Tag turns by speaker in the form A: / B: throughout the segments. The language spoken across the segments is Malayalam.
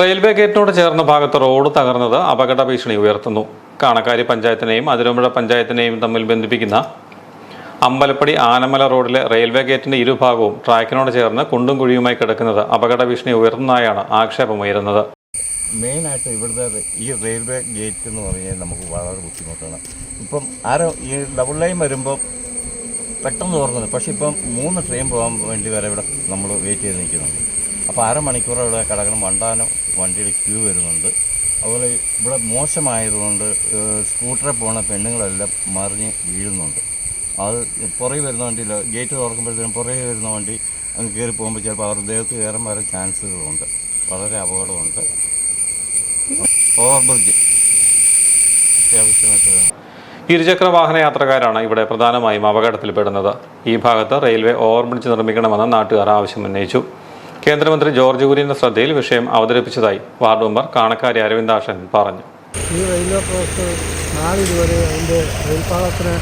A: റെയിൽവേ ഗേറ്റിനോട് ചേർന്ന ഭാഗത്ത് റോഡ് തകർന്നത് അപകട ഭീഷണി ഉയർത്തുന്നു. കാണക്കാരി പഞ്ചായത്തിനെയും അതിരമ്പുഴ പഞ്ചായത്തിനെയും തമ്മിൽ ബന്ധിപ്പിക്കുന്ന അമ്പലപ്പടി ആനമല റോഡിലെ റെയിൽവേ ഗേറ്റിന്റെ ഇരുഭാഗവും ട്രാക്കിനോട് ചേർന്ന് കുണ്ടും കുഴിയുമായി കിടക്കുന്നത് അപകട ഭീഷണി ഉയർത്തുന്നതായാണ് ആക്ഷേപമുയരുന്നത്.
B: മെയിനായിട്ട് ഇവിടുത്തെ ഈ റെയിൽവേ ഗേറ്റ് എന്ന് പറഞ്ഞാൽ നമുക്ക് വളരെ ബുദ്ധിമുട്ടാണ്. ഇപ്പം ആരോ ഈ ഡബിൾ ലൈൻ വരുമ്പോൾ പെട്ടെന്ന് തുറന്നത് പക്ഷേ ഇപ്പം മൂന്ന് ട്രെയിൻ പോകാൻ വേണ്ടി വരെ ഇവിടെ നമ്മൾ വെയിറ്റ് ചെയ്ത് നിൽക്കുന്നുണ്ട്. അപ്പോൾ അരമണിക്കൂർ ഇവിടെ കിടക്കണം. വണ്ടാനം വണ്ടിയുടെ ക്യൂ വരുന്നുണ്ട്. അതുപോലെ ഇവിടെ മോശമായതുകൊണ്ട് സ്കൂട്ടറിൽ പോകുന്ന പെണ്ണുങ്ങളെല്ലാം മറിഞ്ഞ് വീഴുന്നുണ്ട്. അത് പുറകെ വരുന്ന വണ്ടിയിൽ ഗേറ്റ് തുറക്കുമ്പോഴത്തേനും പുറകെ വരുന്ന വണ്ടി അങ്ങ് കയറി പോകുമ്പോൾ ചിലപ്പോൾ അവർ ദേഹത്ത് കയറാൻ വരാൻ ചാൻസുകളുണ്ട്. വളരെ അപകടമുണ്ട്. ഓവർ ബ്രിഡ്ജ് അത്യാവശ്യമായിട്ട്
A: ഇരുചക്ര വാഹന യാത്രക്കാരാണ് ഇവിടെ പ്രധാനമായും അപകടത്തിൽപ്പെടുന്നത്. ഈ ഭാഗത്ത് റെയിൽവേ ഓവർബ്രിഡ്ജ് നിർമ്മിക്കണമെന്ന് നാട്ടുകാർ ആവശ്യം ഉന്നയിച്ചു കേന്ദ്രമന്ത്രി ജോർജ് കുര്യന്റെ ശ്രദ്ധയിൽ വിഷയം അവതരിപ്പിച്ചതായി വാർഡ് മെമ്പർ കാണക്കാരി അരവിന്ദാശൻ പറഞ്ഞു.
C: ഈ റെയിൽവേ ക്രോസ് നാളിതുവരെ അതിന്റെ റെയിൽപാളത്തിന്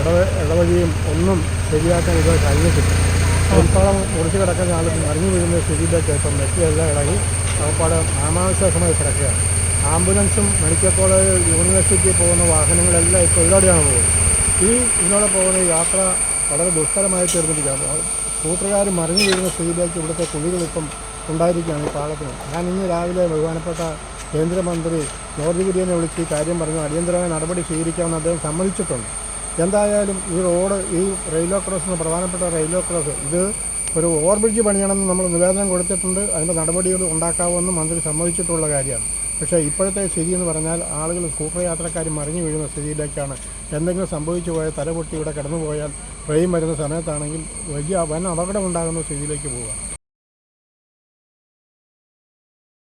C: ഇടവ ഇടവഴിയും ഒന്നും ശരിയാക്കാൻ ഇതുവരെ കഴിഞ്ഞിട്ടില്ല. റെയിൽപാളം മുറിച്ച് കിടക്കുന്ന ആളുകൾ മറിഞ്ഞു വീഴുന്ന സ്ഥിതിയിലേക്ക് ഇപ്പം മെറ്റിയെല്ലാം ഇളകി അവപ്പാട് നാമാവിശേഷമായി കിടക്കുകയാണ്. ആംബുലൻസും മെഡിക്കൽ കോളേജ് യൂണിവേഴ്സിറ്റി പോകുന്ന വാഹനങ്ങളെല്ലാം ഇപ്പോൾ ഇതിലൂടെയാണ് പോകുന്നത്. ഈ ഇതിലൂടെ പോകുന്ന യാത്ര വളരെ ദുഷ്കരമായി തീർന്നിരിക്കുകയാണ് കൂട്ടുകാർ മറിഞ്ഞു വീഴുന്ന സ്ഥിതിയിലേക്ക് ഇവിടുത്തെ കുഴികളിപ്പം ഉണ്ടായിരിക്കുകയാണ് ഈ പാളത്തിന് ഞാൻ ഇന്ന് രാവിലെ ബഹുമാനപ്പെട്ട കേന്ദ്രമന്ത്രി ജോർജ് കുര്യനെ വിളിച്ച് ഈ കാര്യം പറഞ്ഞു. അടിയന്തരമായ നടപടി സ്വീകരിക്കാമെന്ന് അദ്ദേഹം സമ്മതിച്ചിട്ടുണ്ട്. എന്തായാലും ഈ റോഡ് ഈ റെയിൽവേ ക്രോസ് പ്രധാനപ്പെട്ട റെയിൽവേ ക്രോസ് ഇത് ഒരു ഓവർബ്രിഡ്ജ് പണിയണമെന്ന് നമ്മൾ നിവേദനം കൊടുത്തിട്ടുണ്ട്. അതിന്റെ നടപടികൾ ഉണ്ടാക്കാവുമെന്ന് മന്ത്രി സമ്മതിച്ചിട്ടുള്ള കാര്യമാണ്. പക്ഷേ ഇപ്പോഴത്തെ സ്ഥിതി എന്ന് പറഞ്ഞാൽ ആളുകൾ സ്കൂട്ടർ യാത്രക്കാർ മറിഞ്ഞു വീഴുന്ന സ്ഥിതിയിലേക്കാണ്. എന്തെങ്കിലും സംഭവിച്ചു പോയാൽ തലപൊട്ടി ഇവിടെ കിടന്നു പോയാൽ ട്രെയിൻ വരുന്ന സമയത്താണെങ്കിൽ വലിയ വൻ അപകടം ഉണ്ടാകുന്ന സ്ഥിതിയിലേക്ക് പോവുക.